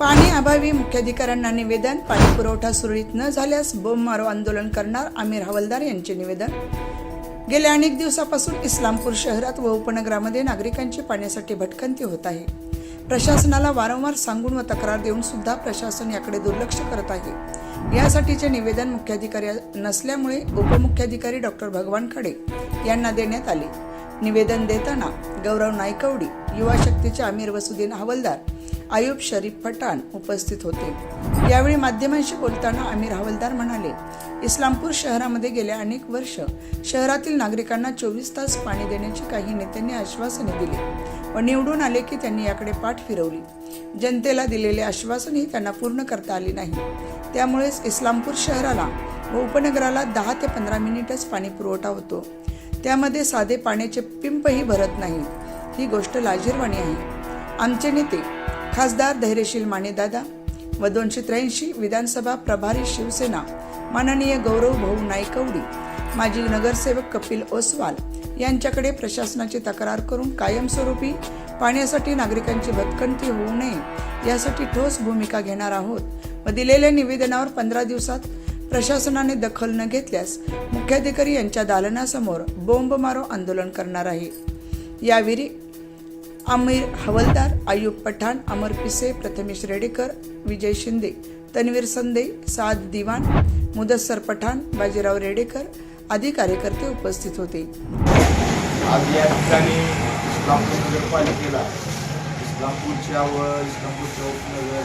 पाणी अभावी मुख्याधिकाऱ्यांना निवेदन पाणी पुरवठा सुरळीत न झाल्यास बोंबमारो आंदोलन करणार आमिर हवालदार यांचे निवेदन. गेल्या अनेक दिवसापासून इस्लामपूर शहरात व उपनगरामध्ये नागरिकांची पाण्यासाठी भटकंती होत आहे. प्रशासनाला वारंवार सांगून व तक्रार देऊन सुद्धा प्रशासन याकडे दुर्लक्ष करत आहे. यासाठीचे निवेदन मुख्याधिकारी नसल्यामुळे उपमुख्याधिकारी डॉक्टर भगवान खडे यांना देण्यात आले. निवेदन देताना गौरव नायकवडी युवा शक्तीचे आमिर वसुद्दीन हवलदार आयुब शरीफ पठाण उपस्थित होते. यावेळी माध्यमांशी बोलताना आमिर हवलदार म्हणाले इस्लामपूर शहरामध्ये गेल्या अनेक वर्ष शहरातील नागरिकांना चोवीस तास पाणी देण्याची काही नेत्यांनी आश्वासने दिली व निवडून आले की त्यांनी याकडे पाठ फिरवली. जनतेला दिलेले आश्वासनही त्यांना पूर्ण करता आली नाही. त्यामुळेच इस्लामपूर शहराला व उपनगराला दहा ते पंधरा मिनिटच पाणी पुरवठा होतो. त्यामध्ये साधे पाण्याचे पिंपही भरत नाही. ही गोष्ट लाजीरवाणी आहे. आमचे नेते खासदार धैर्यशील मानेदादा व दोनशे त्र्याऐंशी विधानसभा प्रभारी शिवसेना माननीय गौरव भाऊ नायकवडी माजी नगरसेवक कपिल ओसवाल यांच्याकडे प्रशासनाची तक्रार करून कायमस्वरूपी पाण्यासाठी नागरिकांची भटकंती होऊ नये यासाठी ठोस भूमिका घेणार आहोत व दिलेल्या निवेदनावर पंधरा दिवसात प्रशासनाने दखल न घेतल्यास मुख्याधिकारी यांच्या दालनासमोर बोंब मारो आंदोलन करणार आहे. याविरी आमिर हवलदार आयुब पठाण अमर पिसे प्रथमेश रेडेकर विजय शिंदे तन्वीर संदे साद दिवाण मुदस्सर पठाण बाजीराव रेडेकर आदी कार्यकर्ते उपस्थित होते. आज या ठिकाणी इस्लामपूर नगरपालिकेला इस्लामपूरच्या व इस्लामपूरच्या उपनगर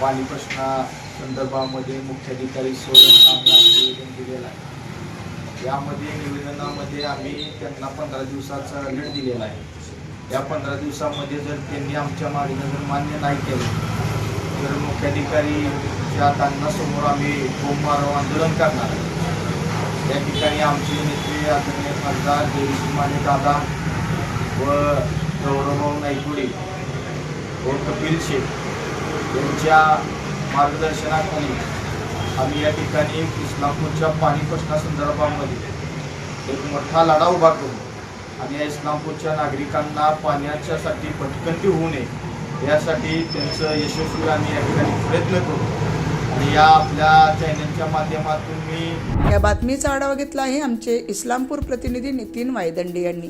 पाणी प्रश्ना संदर्भामध्ये मुख्याधिकारी सोडून आम्ही निवेदन दिलेलं आहे. यामध्ये निवेदनामध्ये आम्ही त्यांना पंधरा दिवसाचा लढ दिलेला आहे. या पंधरा दिवसामध्ये जर त्यांनी आमच्या मागणं जर मान्य नाही केलं तर मुख्याधिकारी ज्या तांनासमोर आम्ही बोंबारो आंदोलन करणार या ठिकाणी आमचे नेते आदरणीय खासदार देवीशी माने दादा व गौरवभाऊ नाईकुडे व कपिल शेख यांच्या मार्गदर्शनाखाली आम्ही या ठिकाणी इस्लामपूरच्या पाणी प्रश्नासंदर्भामध्ये एक मोठा लढा उभा करू. आणि या इस्लामपूरच्या नागरिकांना पाण्याच्यासाठी भटकंती होऊ नये यासाठी त्यांचं यशस्वी आम्ही या ठिकाणी प्रयत्न करू. आणि या आपल्या चॅनलच्या माध्यमातून मी या बातमीचा आढावा घेतला आहे आमचे इस्लामपूर प्रतिनिधी नितीन वायदंडे यांनी.